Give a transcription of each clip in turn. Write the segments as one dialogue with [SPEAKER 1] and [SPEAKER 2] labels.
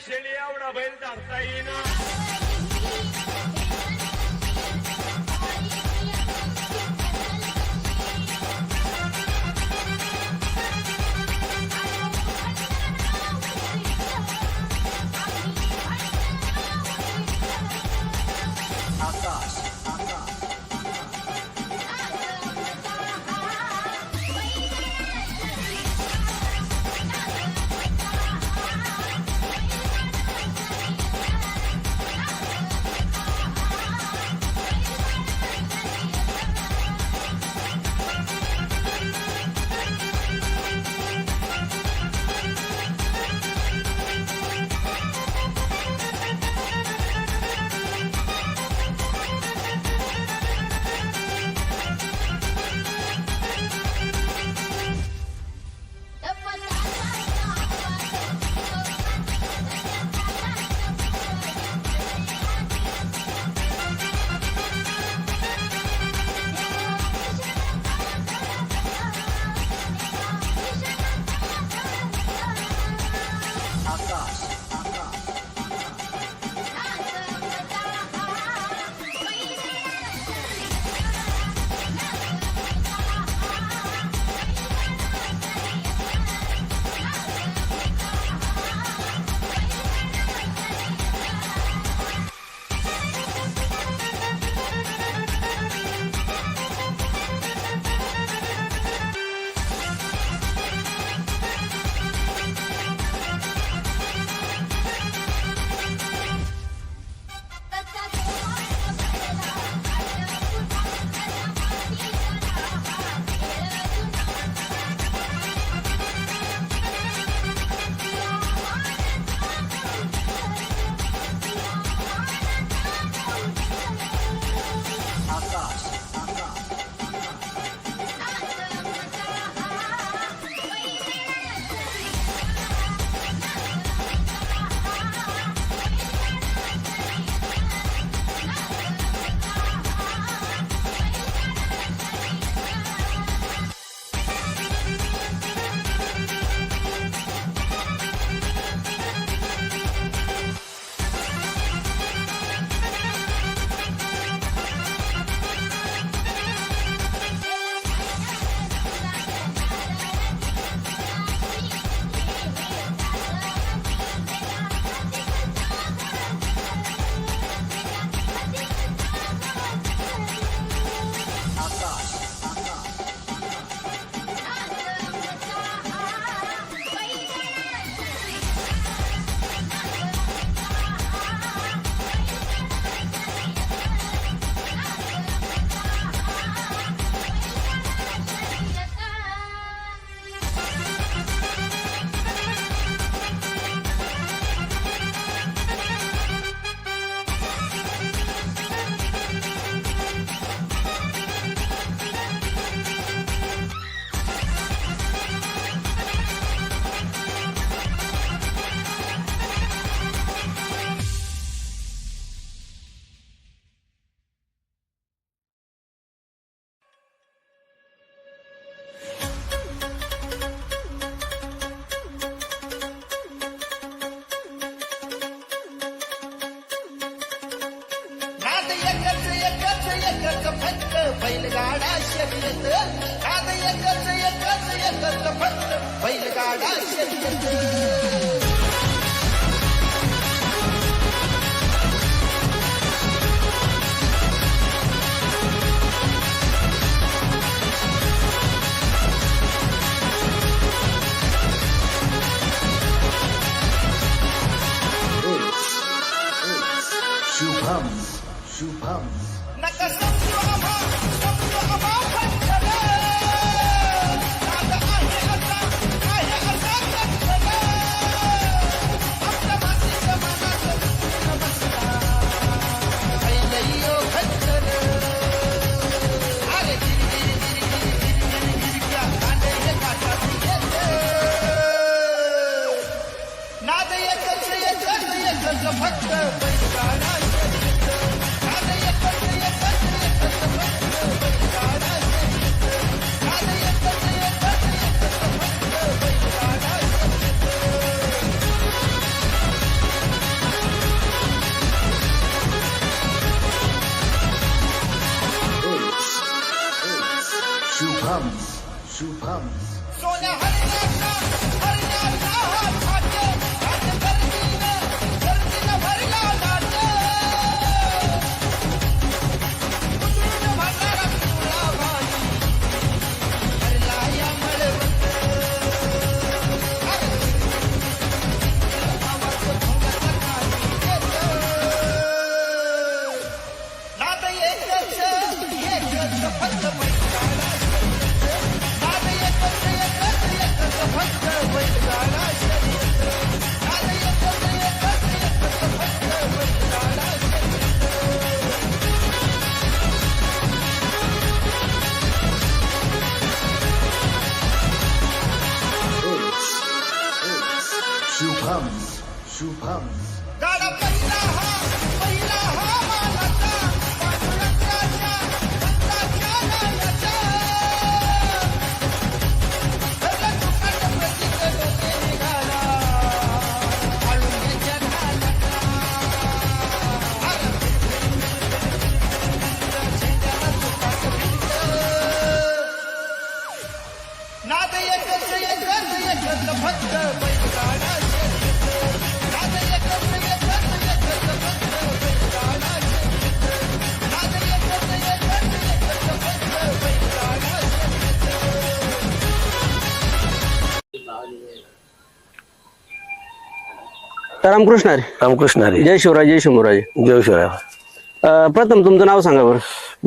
[SPEAKER 1] शेळी एवढा बैल धरता येईना பட்டு பயில்காடாசி
[SPEAKER 2] शुभम शुभम
[SPEAKER 3] रामकृष्ण हरी.
[SPEAKER 4] रामकृष्ण हरी.
[SPEAKER 3] जय शिवराय जय शंभूराजे
[SPEAKER 4] जय शिवराय.
[SPEAKER 3] प्रथम तुमचं नाव सांगा बरं.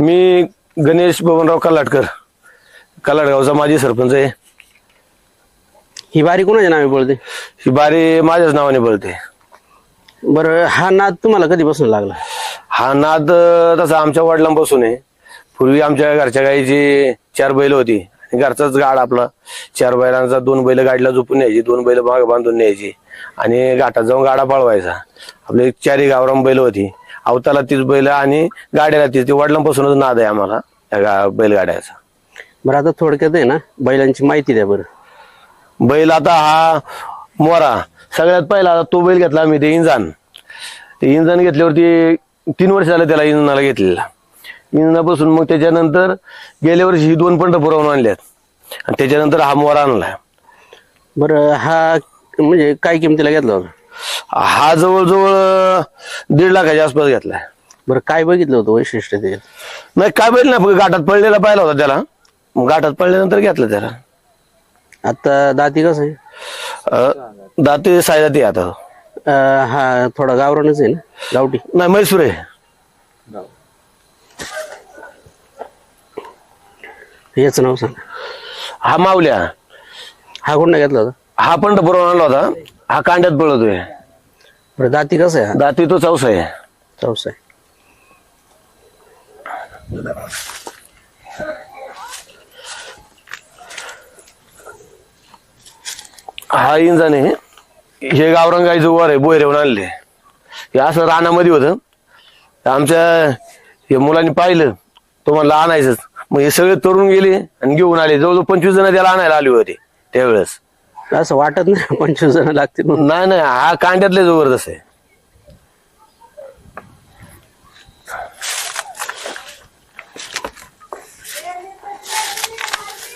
[SPEAKER 4] मी गणेश बबनराव कलाटकर कलाटगावचा माजी सरपंच आहे.
[SPEAKER 3] ही बारी कोणाच्या नावे बोलते
[SPEAKER 4] ही बारी माझ्याच नावाने बोलते
[SPEAKER 3] बरं हा नाद तुम्हाला कधीपासून लागला?
[SPEAKER 4] हा नाद अं, तसा आमच्या वडिलांपासून आहे. पूर्वी आमच्या घरच्या गाईची चार बैल होती आणि घरचाच गाड आपला. चार बैलांचा दोन बैल गाडीला झोपून न्यायची दोन बैल माग बांधून न्यायची. आणि घाटात जाऊन गाडा पळवायचा. आपली चारी गावराम बैल होती. अवताला तीच बैल आणि गाड्याला तीच ते वडिलांपासूनच नाद आहे आम्हाला या गा- बैलगाड्याचा.
[SPEAKER 3] बरं आता थोडक्यात आहे ना बैलांची माहिती द्या बरं.
[SPEAKER 4] बैल आता हा मोरा. सगळ्यात पहिला आता तो बैल घेतला आम्ही ते इंजन. ते इंजन घेतल्यावरती तीन वर्ष झालं त्याला इंजनाला घेतलेला. इंजनापासून मग त्याच्यानंतर गेल्या वर्षी ही दोन पंढ पुरवून आणल्यात. आणि त्याच्यानंतर हा मोरा आणलाय.
[SPEAKER 3] बरं हा म्हणजे काय किमतीला घेतला होता?
[SPEAKER 4] हा जवळजवळ दीड लाखाच्या आसपास घेतलाय.
[SPEAKER 3] बरं काय बघितलं होतं वैशिष्ट्य त्याच्यात?
[SPEAKER 4] नाही काय बैल ना गाठात पडलेला पाहिला होता त्याला. मग गाठात पडल्यानंतर घेतलं त्याला.
[SPEAKER 3] आता दाती कसं आहे?
[SPEAKER 4] अं, दाते सायदाती आता.
[SPEAKER 3] अं, हा थोडा गावरानच आहे ना? गावठी.
[SPEAKER 4] नाही मैसूर आहे.
[SPEAKER 3] याचं नाव सांगा.
[SPEAKER 4] हा मावल्या.
[SPEAKER 3] हा कोणता घेतला होता?
[SPEAKER 4] हा पंढ पुरवून आणला होता. हा कांड्यात पळतोय
[SPEAKER 3] बरं दाती कसं आहे हा?
[SPEAKER 4] दाती तो चौसा आहे.
[SPEAKER 3] चौसा आहे.
[SPEAKER 4] हा इंजन हे गावरंगाईचं वर आहे बोयरेवून आणले. हे असं रानामध्ये होतं. आमच्या हे मुलांनी पाहिलं. तो म्हणला आणायचंच. मग हे सगळे तरुण गेले आणि घेऊन आले. जवळजवळ पंचवीस जण त्याला आणायला आले होते त्यावेळेस.
[SPEAKER 3] असं वाटत नाही पंचवीस जण लागतील म्हणून.
[SPEAKER 4] नाही नाही हा कांड्यातले जबरदस्त आहे.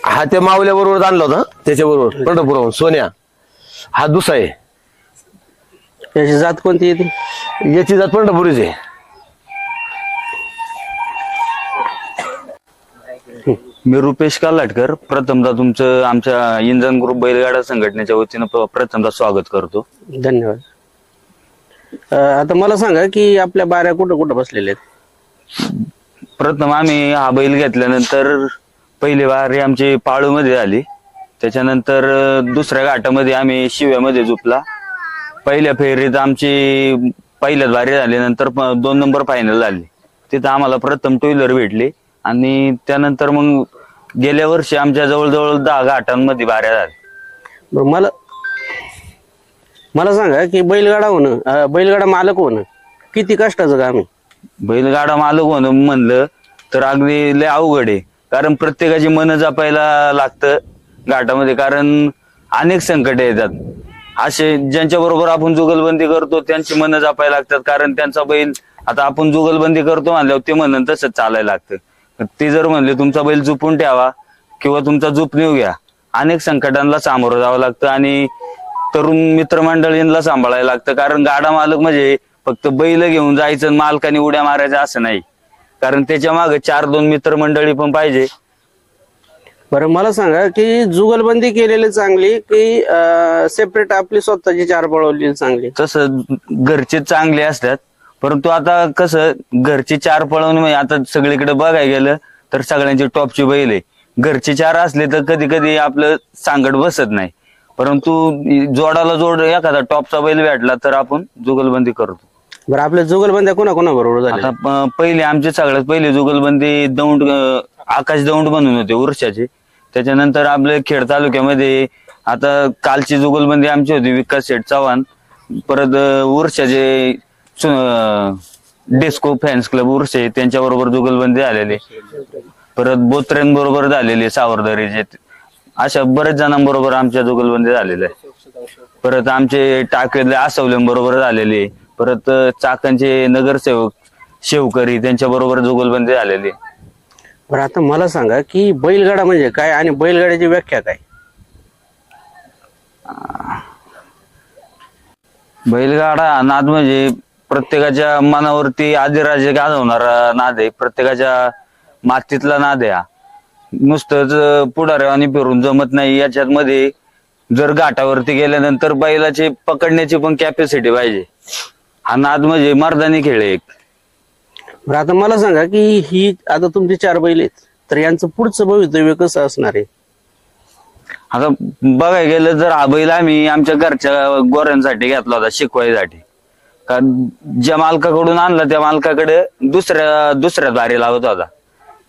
[SPEAKER 4] हा त्या मावल्या बरोबर आणला होता त्याच्याबरोबर पंढरपुराहून सोन्या. हा दुसरा आहे.
[SPEAKER 3] याची जात कोणती येते
[SPEAKER 4] याची जात पंढरपुरीच आहे.
[SPEAKER 5] मी रुपेश कालाटकर. प्रथमतः तुमचं आमच्या इंजन ग्रुप बैलगाडा संघटनेच्या वतीनं प- प्रथमतः स्वागत करतो.
[SPEAKER 3] धन्यवाद. अं, आता मला सांगा की आपल्या बाऱ्या कुठं कुठं बसलेल्या आहेत?
[SPEAKER 5] प्रथम आम्ही हा बैल घेतल्यानंतर पहिली वारी आमची पाळूमध्ये झाली. त्याच्यानंतर अं, दुसऱ्या घाटामध्ये आम्ही शिव्यामध्ये झुपला. पहिल्या फेरीत आमची पहिल्याच वारी झाली नंतर प- दोन नंबर फायनल झाली. तिथं आम्हाला प्रथम टू व्हीलर भेटली. आणि त्यानंतर मग गेल्या वर्षी आमच्या जवळजवळ दहा घाटांमध्ये बाऱ्या झाल्या.
[SPEAKER 3] बरं मला मला सांगा की बैलगाडा होणं अं, बैलगाडा मालक होणं किती कष्टाचं काम आहे?
[SPEAKER 5] बैलगाडा मालक होणं म्हणलं तर अगदी लय अवघड आहे. कारण प्रत्येकाची मन जपायला लागतं घाटामध्ये कारण अनेक संकट येतात. असे ज्यांच्या बरोबर आपण जुगलबंदी करतो त्यांची मन जपायला लागतात. कारण त्यांचा बैल आता आपण जुगलबंदी करतो म्हणल्यावर ते म्हणून तसंच चालायला लागतं. ते जर म्हणले तुमचा बैल चुपून ठेवा किंवा तुमचा झोपणीव घ्या. अनेक संकटांना सामोरं जावं लागतं आणि तरुण मित्रमंडळींना सांभाळायला लागतं. कारण गाडा मालक म्हणजे फक्त बैल घेऊन जायचं मालकाने उड्या मारायचं असं नाही. कारण त्याच्यामागे चार दोन मित्रमंडळी पण पाहिजे.
[SPEAKER 3] बरं मला सांगा की जुगलबंदी केलेली चांगली की सेपरेट आपली स्वतःची चार पळवलेली चांगली?
[SPEAKER 5] तसं घरचे चांगले असतात. परंतु आता कसं घरचे चार पळवून म्हणजे आता सगळीकडे बघायला गेलं तर सगळ्यांची टॉपची बैल आहे. घरचे चार असले तर कधी कधी आपलं सांगड बसत नाही. परंतु जोडाला जोड एखादा टॉपचा बैल भेटला तर आपण जुगलबंदी करतो.
[SPEAKER 3] बरं आपल्या जुगलबंद्या कोणा कोणा बरोबर झाल्या?
[SPEAKER 5] आता प- पहिले आमचे सगळ्यात पहिले जुगलबंदी दौंड अं, आकाश दौंड बनून होते उर्षाचे त्याच्यानंतर आपल्या खेड तालुक्यामध्ये आता कालची जुगलबंदी आमची होती विकास शेठ चव्हाण. परत अं, उर्षाचे डिस्को फॅन्स क्लब उर्षे त्यांच्याबरोबर जुगलबंदी झालेली परत बोत्र्यांबरोबर झालेली सावरदरीचे. अशा बरेच जणांबरोबर आमच्या जुगलबंदी झालेल्या आहे परत आमचे टाकेले आसवल्यांबरोबर झालेले परत अं, चाकणचे नगरसेवक शेवकरी त्यांच्या बरोबर जुगलबंदी झालेली.
[SPEAKER 3] बरं आता मला सांगा की बैलगाडा म्हणजे काय आणि बैलगाड्याची व्याख्या काय?
[SPEAKER 5] बैलगाडा नाद म्हणजे प्रत्येकाच्या मनावरती आदिराजे गाजवणारा नाद आहे. प्रत्येकाच्या मातीतला नाद आहे हा. नुसतंच पुढाऱ्यावानी फिरून जमत नाही. याच्यात मध्ये जर घाटावरती गेल्यानंतर बैलाची पकडण्याची पण कॅपॅसिटी पाहिजे. हा नाद म्हणजे मर्दानी खेळ आहे एक.
[SPEAKER 3] बरं आता मला सांगा की ही आता तुमची चार बैल आहेत तर यांचं पुढचं भवितव्य कसं असणार आहे?
[SPEAKER 5] आता बघायला गेलं तर हा बैल आम्ही आमच्या घरच्या गोऱ्यांसाठी घेतला होता शिकवायसाठी. ज्या मालकाकडून आणला त्या मालकाकडे दुसऱ्या दुसऱ्या दारी लावत होता.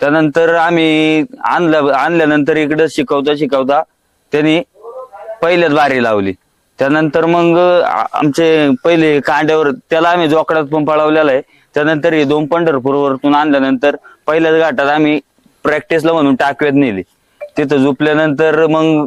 [SPEAKER 5] त्यानंतर आम्ही आणलं आणल्यानंतर इकडे शिकवता शिकवता त्यांनी पहिल्याच बारी लावली. त्यानंतर मग आमचे पहिले कांड्यावर त्याला आम्ही जोकडात पण पळवलेला आहे. त्यानंतर हे दोन पंढरपूर वरतून आणल्यानंतर पहिल्याच घाटात आम्ही प्रॅक्टिसला म्हणून टाकव्यात नेली. तिथं झोपल्यानंतर मग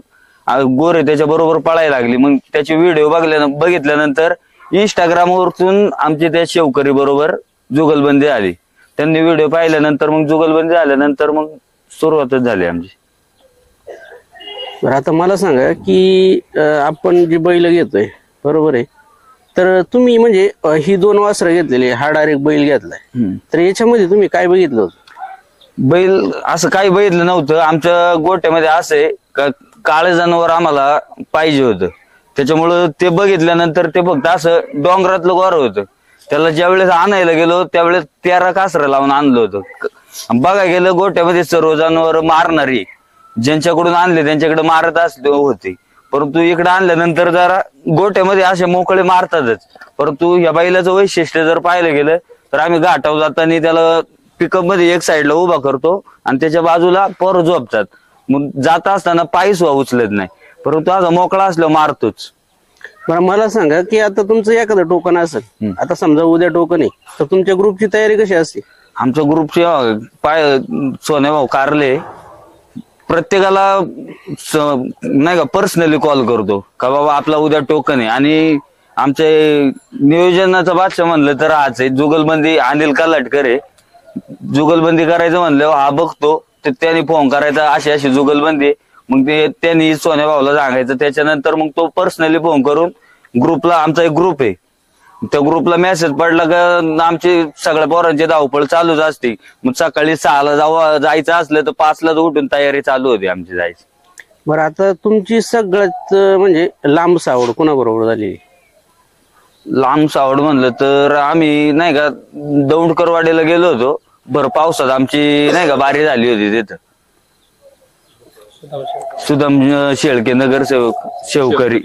[SPEAKER 5] गोरे त्याच्या बरोबर पळायला लागली. मग त्याचे व्हिडिओ बघल्या बघितल्यानंतर इंस्टाग्राम वरतून आमची त्या शेवकरी बरोबर जुगलबंदी आली. त्यांनी व्हिडिओ पाहिल्यानंतर मग जुगलबंदी झाल्यानंतर मग सुरुवातच झाली आमची.
[SPEAKER 3] बरं आता मला सांगा की अं, आपण जी बैल घेतोय बरोबर आहे? तर तुम्ही म्हणजे अं, ही दोन वासरं घेतलेली हा डायरेक्ट बैल घेतलाय.
[SPEAKER 5] हम्म.
[SPEAKER 3] तर याच्यामध्ये तुम्ही काय बघितलं होतं?
[SPEAKER 5] बैल असं काही बघितलं नव्हतं. आमच्या गोट्यामध्ये असं आहे का काळं जनावर आम्हाला पाहिजे होतं. त्याच्यामुळं ते बघितल्यानंतर ते फक्त असं डोंगरातलं गोर होतं. त्याला ज्यावेळेस आणायला गेलो त्यावेळेस तेरा कासरं लावून आणलं होतं. क- बघायला गेलं गोट्यामध्ये सर्व जनावर मारणारी ज्यांच्याकडून आणले त्यांच्याकडे मारत असले होते. परंतु इकडे आणल्यानंतर जरा गोट्यामध्ये असे मोकळे मारतातच. परंतु या बैलाचं वैशिष्ट्य जर पाहिलं गेलं तर आम्ही घाटावर जाताना त्याला पिकअपमध्ये एक साईडला उभा करतो आणि त्याच्या बाजूला पोरं झोपतात. मग जाता असताना पायीस उचलत नाही. परंतु असा मोकळा असल्यावर मारतोच.
[SPEAKER 3] बरं मला सांगा की आता तुमचं एखादं टोकन असेल. आता समजा उद्या टोकन आहे तर तुमच्या ग्रुपची तयारी कशी असते?
[SPEAKER 5] आमच्या ग्रुपचे पाय सोने भाऊ कारले. प्रत्येकाला स- नाही का पर्सनली कॉल करतो का बाबा आपला उद्या टोकन आहे. आणि आमचे नियोजनाचा बादशाह म्हणलं तर हाच आहे जुगलबंदी अनिल कलाटकर आहे. जुगलबंदी करायचं म्हणलं हा बघतो तर त्याने फोन करायचा अशी अशी जुगलबंदी आहे. मग ते त्यांनी सोन्या भाऊला सांगायचं. त्याच्यानंतर मग तो पर्सनली फोन करून ग्रुपला आमचा एक ग्रुप आहे. त्या ग्रुपला मेसेज पडला का आमची सगळ्या पोरांची धावपळ चालूच असते. मग सकाळी सहाला जाऊ जायचं असलं तर पाचला उठून तयारी चालू होती आमची जायची.
[SPEAKER 3] बरं आता तुमची सगळ्यात अं, म्हणजे लांब सावड कोणाबरोबर झाली?
[SPEAKER 5] लांब सावड म्हणलं तर आम्ही नाही का दौंडकरवाडीला गेलो होतो. भर पावसात आमची नाही का बारी झाली होती तिथं. सुदाम अं, शेळके नगरसेवक शेवकरी.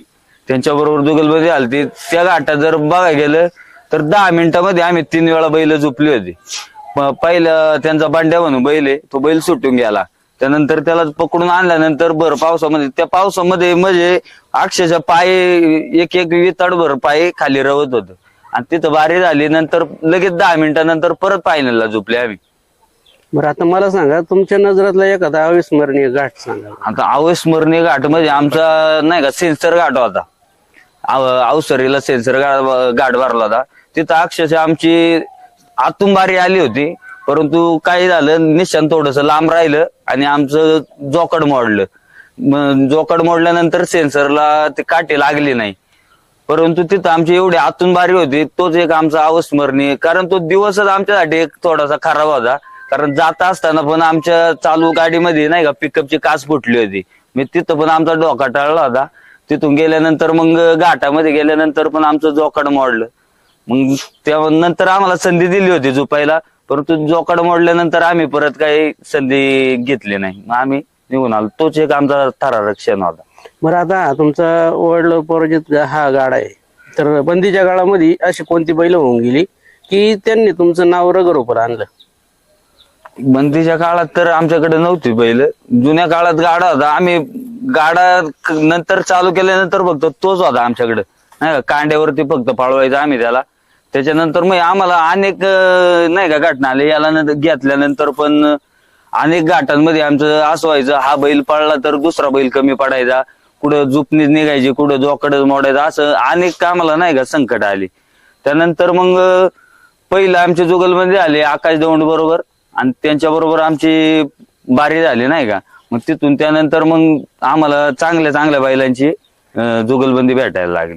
[SPEAKER 5] त्यांच्या बरोबर जुगलबंदी आलती. त्या घाटात जर बघायला गेलं तर दहा मिनिटामध्ये आम्ही तीन वेळा बैल झोपली होती. प- पहिलं त्यांचा बांड्या म्हणून बैल आहे तो बैल सुटून गेला. त्यानंतर त्याला पकडून आणल्यानंतर भर पावसामध्ये त्या पावसामध्ये म्हणजे अक्षरशः पाय एक एक वितड भर पाय खाली रवत होत. आणि तिथं बारी झाली नंतर लगेच दहा मिनिटानंतर परत पायनला झोपले आम्ही.
[SPEAKER 3] बरं आता मला सांगा तुमच्या नजरातला एखादा अविस्मरणीय घाट सांगा.
[SPEAKER 5] आता अविस्मरणीय घाट म्हणजे आमचा नाही का सेन्सर घाट होता. अवसरीला सेन्सर घाट घाट भरला होता. तिथं अक्षरशः आमची आतून बारी आली होती. परंतु काय झालं निशान थोडस लांब राहिलं आणि आमचं जोकड मोडलं. मग जोकड मोडल्यानंतर सेन्सरला ते काटे लागले नाही. परंतु तिथं आमची एवढी आतून बारी होती तोच एक आमचा अविस्मरणीय कारण तो दिवसच आमच्यासाठी एक थोडासा खराब होता. कारण जाता असताना पण आमच्या चालू गाडीमध्ये नाही का पिकअपची काच फुटली होती. मी तिथं पण आमचा डोका टळला होता. तिथून गेल्यानंतर मग घाटामध्ये गेल्यानंतर पण आमचं जोकाड मोडलं. मग त्या नंतर आम्हाला संधी दिली होती झोपायला परंतु जोकाड मोडल्यानंतर आम्ही परत काही संधी घेतली नाही. मग आम्ही निघून आलो. तोच एक आमचा थरारक क्षण होता.
[SPEAKER 3] बरं आता तुमचा वर्ल्ड पराजित हा गाडा आहे. तर बंदीच्या काळामध्ये अशी कोणती बैल होऊन गेली की त्यांनी तुमचं नाव रगरोपर आणलं?
[SPEAKER 5] बंदीच्या काळात तर आमच्याकडे नव्हती बैल जुन्या काळात गाडा होता. आम्ही गाडा क- नंतर चालू केल्यानंतर फक्त तोच होता आमच्याकडे. नाही का? कांड्यावरती फक्त पळवायचा आम्ही त्याला. त्याच्यानंतर मग आम्हाला अनेक अं, नाही का घटना आली याला नंतर घेतल्यानंतर पण अं, अनेक घाटांमध्ये आमचं असं व्हायचं हा बैल पळला तर दुसरा बैल कमी पडायचा. कुठं जुपणी निघायची कुठं जोकड मोडायचं असं अनेक कामाला नाही का संकट आली. त्यानंतर मग अं, पहिलं आमचे जुगलमध्ये आले आकाश दौंड बरोबर. आणि त्यांच्या बरोबर आमची बारी झाली नाही का? मग तिथून त्यानंतर मग आम्हाला चांगल्या चांगल्या बैलांची अं, जुगलबंदी भेटायला लागली.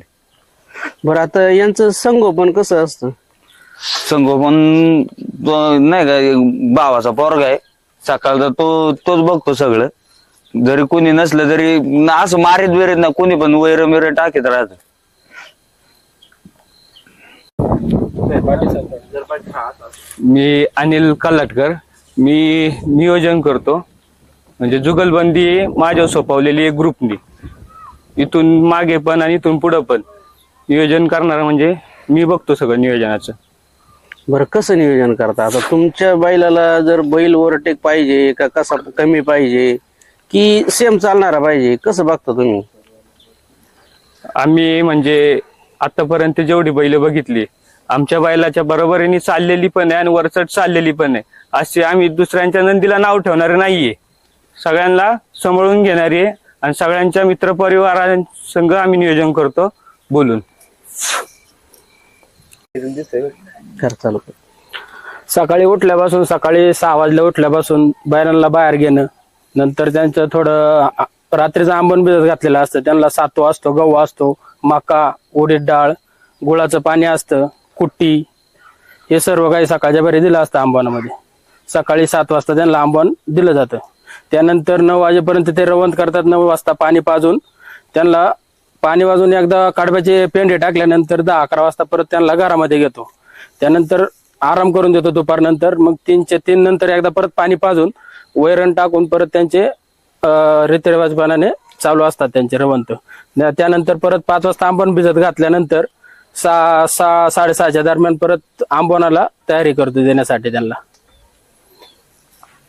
[SPEAKER 3] बरं आता यांचं संगोपन कसं असतं?
[SPEAKER 5] संगोपन तो नाही का भावाचा पोरगा आहे. सकाळचा तो तोच बघतो सगळं. जरी कोणी नसलं तरी न- असं मारीत बिरीत ना कोणी पण वैर मिर टाकीत राहत.
[SPEAKER 6] मी अनिल कल्लाटकर मी नियोजन करतो. म्हणजे जुगलबंदी माझ्या सोपवलेली एक ग्रुपनी. इथून मागे पण आणि इथून पुढं पण. नियोजन करणार म्हणजे मी बघतो सगळं नियोजनाचं.
[SPEAKER 3] बरं कसं नियोजन करता? आता तुमच्या बैलाला जर बैल ओव्हरटेक पाहिजे का कसा कमी पाहिजे? की सेम चालणारा पाहिजे? कसं बघता तुम्ही?
[SPEAKER 6] आम्ही म्हणजे आतापर्यंत जेवढी बैल बघितली आमच्या बैलाच्या बरोबरीने चाललेली पण आहे आणि वरचढ चाललेली पण आहे. अशी आम्ही दुसऱ्यांच्या नंदीला नाव ठेवणारे नाहीये. सगळ्यांना सांभाळून घेणारी आहे आणि सगळ्यांच्या मित्रपरिवारांसंग आम्ही नियोजन करतो. बोलून.
[SPEAKER 3] कर चालू कर.
[SPEAKER 6] सकाळी उठल्यापासून सकाळी सहा वाजल्या उठल्यापासून बैलांना बाहेर घेणं नंतर त्यांचं थोडं आ- रात्रीचं आंबन भिजत घातलेलं असतं. त्यांना सातवा असतो गहू असतो मका उडीद डाळ गुळाचं पाणी असतं. कुट्टी हे सर्व काही सकाळच्या बरे दिलं असतं आंबवनामध्ये सकाळी सात वाजता त्यांना आंबवण दिलं जातं. त्यानंतर नऊ वाजेपर्यंत ते रवंत करतात नऊ वाजता पाणी पाजून. त्यांना पाणी वाजून एकदा कडब्याचे पेंडे टाकल्यानंतर दहा अकरा वाजता परत त्यांना घरामध्ये घेतो. त्यानंतर आराम करून देतो दुपारनंतर. मग तीनचे तीन नंतर एकदा परत पाणी पाजून वैरण टाकून परत त्यांचे अं, रीतिरिवाजपणाने चालू असतात त्यांचे रवंत. त्यानंतर परत पाच वाजता आंबण भिजत घातल्यानंतर सहा सहा साडेसहाच्या दरम्यान परत आंबवनाला तयारी करतो देण्यासाठी त्यांना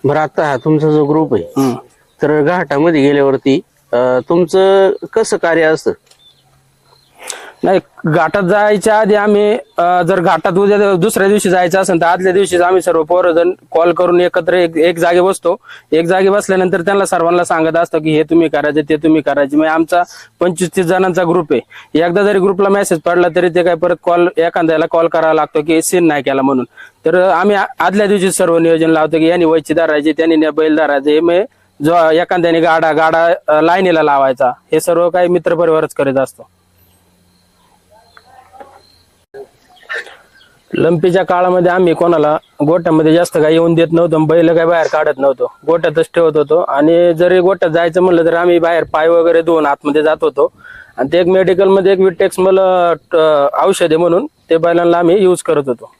[SPEAKER 3] बरं आता हा तुमचा जो ग्रुप आहे
[SPEAKER 6] हम्म.
[SPEAKER 3] तर घाटामध्ये गेल्यावरती अं, तुमचं कसं कार्य असतं
[SPEAKER 6] नाही घाटात जायच्या आधी आम्ही अं, जर घाटात उद्या दुसऱ्या दिवशी जायचं असेल तर आदल्या दिवशीच आम्ही सर्व पोरजण कॉल करून एकत्र एक एक जागे बसतो. एक जागे बसल्यानंतर त्यांना सर्वांना सांगत असतो की हे तुम्ही करायचे ते तुम्ही करायचे. म्हणजे आमचा पंचवीस तीस जणांचा ग्रुप आहे. एकदा जरी ग्रुपला मेसेज पडला तरी ते काय परत कॉल एखाद्याला कॉल करावा लागतो की सीन नाही केला म्हणून. तर आम्ही आ- आदल्या दिवशी सर्व नियोजन लावतो की यांनी वैची धरायची त्यांनी बैल धरायचे. हे म्हणजे जो एखाद्याने गाडा गाडा अं, लाईनीला लावायचा. हे सर्व काही मित्रपरिवारच करीत असतो. लंपीच्या काळामध्ये आम्ही कोणाला गोट्यामध्ये जास्त काही येऊन देत नव्हतो आणि बैल काही बाहेर काढत नव्हतो. गोट्यातच ठेवत होतो. आणि जरी गोट्यात जायचं म्हणलं तर आम्ही बाहेर पाय वगैरे धुवून आतमध्ये जात होतो. आणि ते एक मेडिकलमध्ये एक विटेक्स मला औषध आहे म्हणून ते बैलांना आम्ही यूज करत होतो.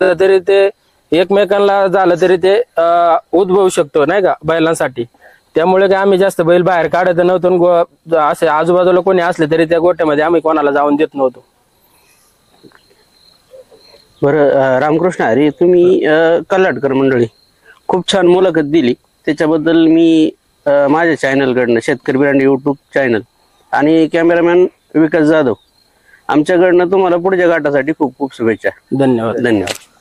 [SPEAKER 6] तर तरी ते एकमेकांना झालं तरी ते उद्भवू शकतो नाही का बैलांसाठी. त्यामुळे काय आम्ही जास्त बैल बाहेर काढत नव्हतो आणि असे आजूबाजूला कोणी असले तरी त्या गोट्यामध्ये आम्ही कोणाला जाऊन देत नव्हतो.
[SPEAKER 3] बरं रामकृष्ण हरी तुम्ही अं, कल्लाटकर मंडळी खूप छान मुलाखत दिली. त्याच्याबद्दल मी माझ्या चॅनलकडनं शेतकरी ब्रँड यूट्यूब चॅनल आणि कॅमेरामॅन विकास जाधव आमच्याकडनं तुम्हाला पुढच्या गाठासाठी खूप खूप शुभेच्छा.
[SPEAKER 6] धन्यवाद.
[SPEAKER 3] धन्यवाद.